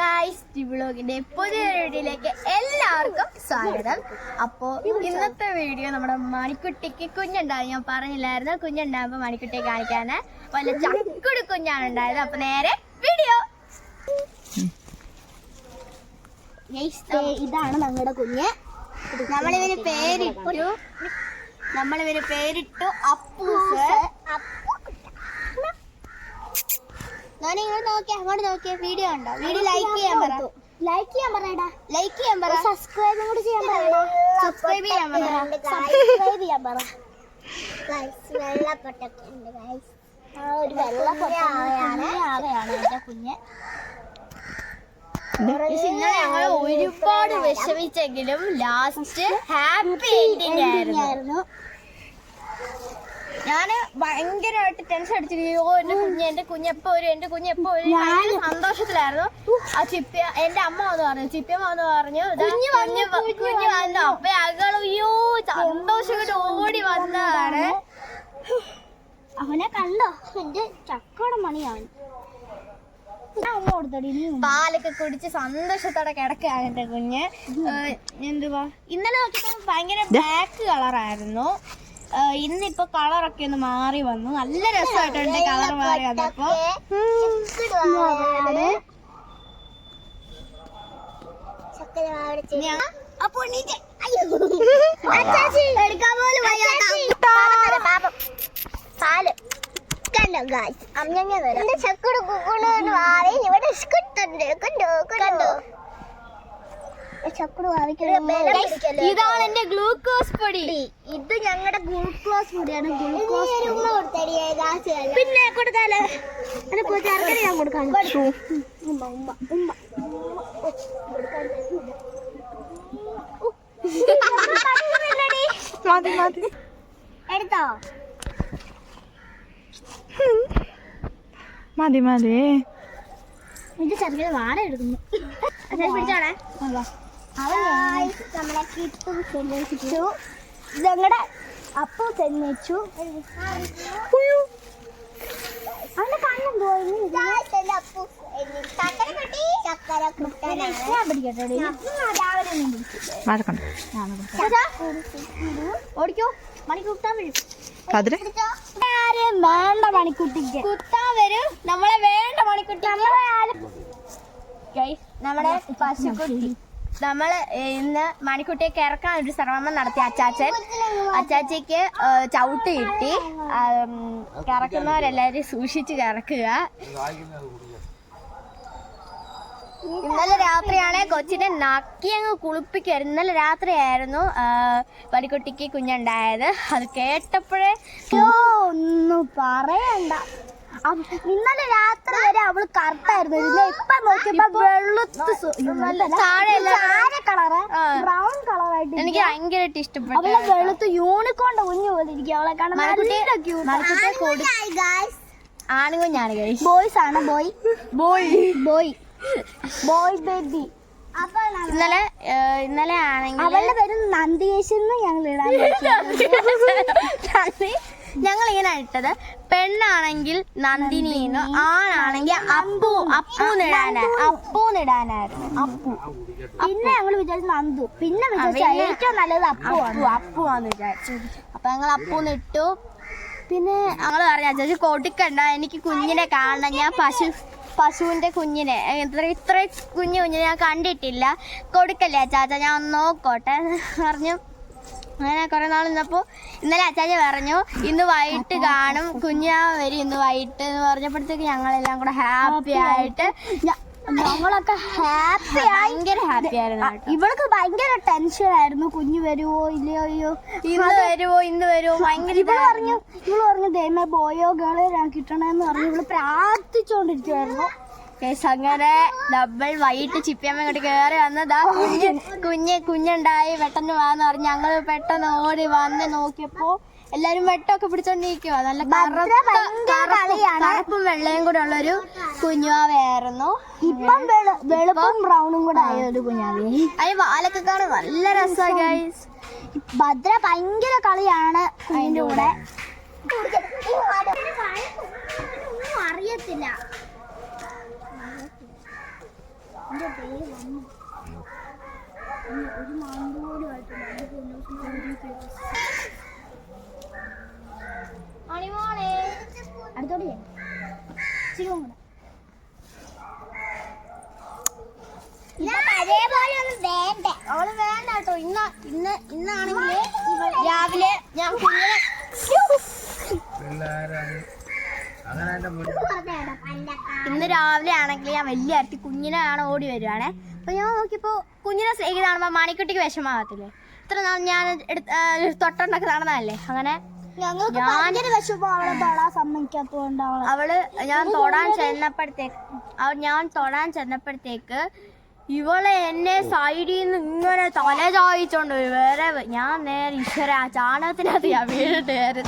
Guys വ്ളോഗിന്റെ പുതിയ വീഡിയോയിലേക്ക് എല്ലാവർക്കും സ്വാഗതം. അപ്പോ ഇന്നത്തെ വീഡിയോ നമ്മുടെ മണിക്കുട്ടിക്ക് കുഞ്ഞുണ്ടാവും ഞാൻ പറഞ്ഞില്ലായിരുന്നു കുഞ്ഞുണ്ടാകുമ്പോ മണിക്കുട്ടിയെ കാണിക്കാന്. വല്ല ചക്കുടി കുഞ്ഞാണ് ഉണ്ടായത്. അപ്പൊ നേരെ വീഡിയോ. ഇതാണ് ഞങ്ങളുടെ കുഞ്ഞ്. നമ്മളിവര് പേരിട്ടു. നമ്മളിവര് പേരിട്ടു അപ്പൂസ്. ഇങ്ങോട്ട് നോക്കിയേ അങ്ങോട്ട് നോക്കിയ വീഡിയോ ഉണ്ടോ വീഡിയോ ലൈക്ക് ചെയ്യാൻ പറ. ലൈക്ക് ചെയ്യാൻ പറയടാ. ലൈക്ക് ചെയ്യാൻ പറ. സബ്സ്ക്രൈബ് കൂടി ചെയ്യാൻ പറയടാ സബ്സ്ക്രൈബ് ചെയ്യാൻ പറ. സബ്സ്ക്രൈബ് ചെയ്യാൻ പറ. വെള്ളപ്പൊട്ടൊക്കെ ഉണ്ട് ഗൈസ് ഒരു കുഞ്ഞ് Guys, ഇന്നലെ ഞങ്ങൾ ഒരുപാട് വിഷമിച്ചെങ്കിലും ലാസ്റ്റ് ഹാപ്പി എൻഡിങ് ആയിരുന്നു. ഞാൻ ഭയങ്കരമായിട്ട് ടെൻഷൻ അടിച്ചിരിക്കോ എന്റെ കുഞ്ഞ് എന്റെ കുഞ്ഞെപ്പോ വരും എന്റെ കുഞ്ഞെപ്പോ വരും. ഭയങ്കര സന്തോഷത്തിലായിരുന്നു. ആ ചിപ്പിയ എന്റെ അമ്മ വന്ന് പറഞ്ഞു ചിപ്പിയമ്മ വന്ന് പറഞ്ഞു "ദാ കുഞ്ഞ് വന്നു കുഞ്ഞ് വന്നു. അപ്പൊ ഞങ്ങൾ അയ്യോ സന്തോഷം കൊണ്ട് ഓടി വന്നതാണ്. അവനെ കണ്ടോ? എന്റെ ചക്കോടെ മണിയാണ്. പാലൊക്കെ കുടിച്ച് സന്തോഷത്തോടെ കിടക്കുകയാണ് എന്റെ കുഞ്ഞ്. എന്തുവാ? ഇന്നലെ നോക്കിയപ്പോ ഭയങ്കര ബ്ലാക്ക് കളറായിരുന്നു ഇന്നിപ്പോ കളറൊക്കെ ഒന്ന് മാറി വന്നു. നല്ല രസമായിട്ടുണ്ട് കളർ മാറി വന്നപ്പോ ഞാൻ- അപ്പൊ എടുക്കാൻ പോലും. പാൽ. കണ്ടോ ഗായ്സ് എന്റെ ചക്കട കുക്കുണ്ട് മാറി. ഇവിടെ കണ്ടോ? കണ്ടോ? ഇതാണ് എന്റെ ഗ്ലൂക്കോസ് പൊടി. ഇത് ഞങ്ങളുടെ ഗ്ലൂക്കോസ് പൊടിയാണ്. ഗ്ലൂക്കോസ് പിന്നെ കൊടുക്കാലോ എന്നെ ചേർക്കണ ഞാൻ കൊടുക്കാൻ മതി മതി എടുത്തോ? മതി മതി ഇത് ചെറുക്കിന് വാട എടുക്കുന്നു. അച്ഛൻ ഞങ്ങളുടെ അപ്പു തെന്നിച്ചു. അവന്റെ കണ്ണും പോയി ചക്കര ഞാൻ പിടിക്കട്ടെ രാവിലെ ഒന്നും പിടിച്ചില്ല മഴക്കണ്ട ഓടിക്കോ. മണി കുത്താൻ വരും ആരെയും വേണ്ട മണിക്കുട്ടിക്ക്. കുത്താൻ വരും. നമ്മളെ വേണ്ട മണിക്കുട്ടി നമ്മളെ നമ്മുടെ പശുക്കുട്ടി. നമ്മൾ ഇന്ന് മണിക്കുട്ടിയെ കിറക്കാൻ ഒരു ശ്രമം നടത്തി അച്ചാച്ചൻ. അച്ചാച്ചയ്ക്ക് ചവിട്ട് കിട്ടി. ആം, കറക്കുന്നവരെല്ലാരും സൂക്ഷിച്ച് കറക്കുക. ഇന്നലെ രാത്രിയാണ് കൊച്ചിനെ നക്കി അങ്ങ് കുളിപ്പിക്കുക ഇന്നലെ രാത്രിയായിരുന്നു പടിക്കുട്ടിക്ക് കുഞ്ഞുണ്ടായത്. അത് കേട്ടപ്പോഴേ ഒന്നും പറയണ്ട. ഇന്നലെ രാത്രി വരെ അവൾ കറുത്തായിരുന്നു പിന്നെ ഇപ്പൊ നോക്കിയപ്പോ വെളുത്ത് താഴെ കളറ്. ബ്രൗൺ കളറായിട്ട് എനിക്ക് ഭയങ്കരമായിട്ട് ഇഷ്ടപ്പെട്ടു അവളെ വെളുത്ത് യൂണിക്കോണ്ട കുഞ്ഞു പോലെ ഇരിക്കും അവളെ കാണാൻ ആണുകുഞ്ഞാണ് ബോയ്സ് ആണ്. Boy boy boy boy baby ഇന്നലെ ഇന്നലെ ആണെങ്കിൽ അവളുടെ പേര് നന്ദിയേശ് ഞങ്ങൾ ഇടാൻ ഞങ്ങൾ ഇങ്ങനെ ഇട്ടത്. പെണ്ണാണെങ്കിൽ നന്ദിനിന്ന് ആണാണെങ്കിൽ അപ്പു അപ്പു അപ്പൂന്നിടാനായിരുന്നു അപ്പു പിന്നെ ഞങ്ങൾ വിചാരിച്ചു നന്ദു. പിന്നെ വിചാരിച്ചു ഏറ്റവും നല്ലത് അപ്പു അപ്പു ആന്ന് വിചാരിച്ചു അപ്പൊ ഞങ്ങൾ അപ്പൂന്നിട്ടു പിന്നെ ഞങ്ങൾ പറഞ്ഞു ചേച്ചി കൊടുക്കണ്ട. എനിക്ക് കുഞ്ഞിനെ കാണണം. ഞാൻ പശു പശുവിന്റെ കുഞ്ഞിനെ. ഇത്ര ഇത്ര കുഞ്ഞു കുഞ്ഞിനെ ഞാൻ കണ്ടിട്ടില്ല. കൊടുക്കല്ലേ അച്ചാച്ച ഞാൻ ഒന്ന് നോക്കോട്ടെ. പറഞ്ഞു. അങ്ങനെ കുറെ നാൾ നിന്നപ്പോൾ ഇന്നലെ അച്ചാച്ച പറഞ്ഞു ഇന്ന് വൈകിട്ട് കാണും. കുഞ്ഞാ വരും. ഇന്ന് വൈകിട്ട്. എന്ന് പറഞ്ഞപ്പോഴത്തേക്ക് ഞങ്ങളെല്ലാം കൂടെ ഹാപ്പി ആയിട്ട് ഞങ്ങളൊക്കെ ഹാപ്പി ഭയങ്കര ഹാപ്പി ആയിരുന്നു. ഇവൾക്ക് ഭയങ്കര ടെൻഷൻ ആയിരുന്നു. കുഞ്ഞു വരുവോ? ഇല്ലയോ? അയ്യോ. ഇന്ന് വരുവോ? ഇന്ന് വരുവോ? ഭയങ്കര ഇവൾ പറഞ്ഞു ഇവൾ പറഞ്ഞു ദൈവമേ ബോയോ ഗേളോ കിട്ടണമെന്ന് പറഞ്ഞു. ഇവൾ പ്രാർത്ഥിച്ചോണ്ടിരിക്കുവായിരുന്നു. അങ്ങനെ ഡബിൾ വൈകിട്ട് ചിപ്പിയമ്മ ഇങ്ങോട്ട് കയറി വന്നതാ കുഞ്ഞ് കുഞ്ഞ് കുഞ്ഞുണ്ടായി പെട്ടെന്ന് വാന്ന് പറഞ്ഞു. ഞങ്ങൾ പെട്ടെന്ന് ഓടി വന്ന് നോക്കിയപ്പോ എല്ലാരും വെട്ടമൊക്കെ പിടിച്ചോണ്ടിരിക്കുക നല്ല. കറുപ്പും വെള്ളയും കൂടെ ഉള്ളൊരു കുഞ്ഞുവാവയായിരുന്നു. ഇപ്പം വെളു വെളുപ്പും ബ്രൗണും കൂടെ ആയ ഒരു കുഞ്ഞാവേ. അതിന് വാലൊക്കെ കാണാൻ നല്ല രസമാണ് ഗൈസ് ഭദ്ര ഭയങ്കര കളിയാണ് അതിന്റെ കൂടെ. അറിയത്തില്ല. എന്റെ പേര് വന്നു. ഇനി ഒരു പൊന്നൂസിന് കേസ്. മണിമോളെ അടുത്തോട്ട് ചെയ്യാം ചിക്കൻ കൂടെ. അതേപോലെ ഒന്നും വേണ്ട. അവൾ വേണ്ട കേട്ടോ. ഇന്ന് ഇന്ന് ഇന്നാണെങ്കിൽ രാവിലെ ഞാൻ കുഞ്ഞിനെ പിള്ളേരാണ് അങ്ങനെ എന്റെ മുന്നിൽ ഇന്ന് രാവിലെ ആണെങ്കിൽ ഞാൻ വലിയ അരത്തി കുഞ്ഞിനെയാണ് ഓടി വരുവാണേ. അപ്പൊ ഞാൻ നോക്കിയപ്പോ കുഞ്ഞിനെ സ്നേഹിത കാണുമ്പോ മണിക്കുട്ടിക്ക് വിഷമാകത്തില്ലേ ഇത്ര നാൾ ഞാൻ തൊട്ടുണ്ടൊക്കെ നടന്നതല്ലേ? അങ്ങനെ അവളെ ഞാൻ തൊടാൻ ചെന്നപ്പോഴത്തേക്ക് അവൾ ഞാൻ തൊടാൻ ചെന്നപ്പോഴത്തേക്ക് ഇവളെ എന്നെ സൈഡിൽ നിന്ന് ഇങ്ങനെ തല ചായിച്ചോണ്ട് വേറെ ഞാൻ നേരെ ഈശ്വര ആ ചാണകത്തിനകത്ത് ഞാൻ വീട് ഇന്നത്തെ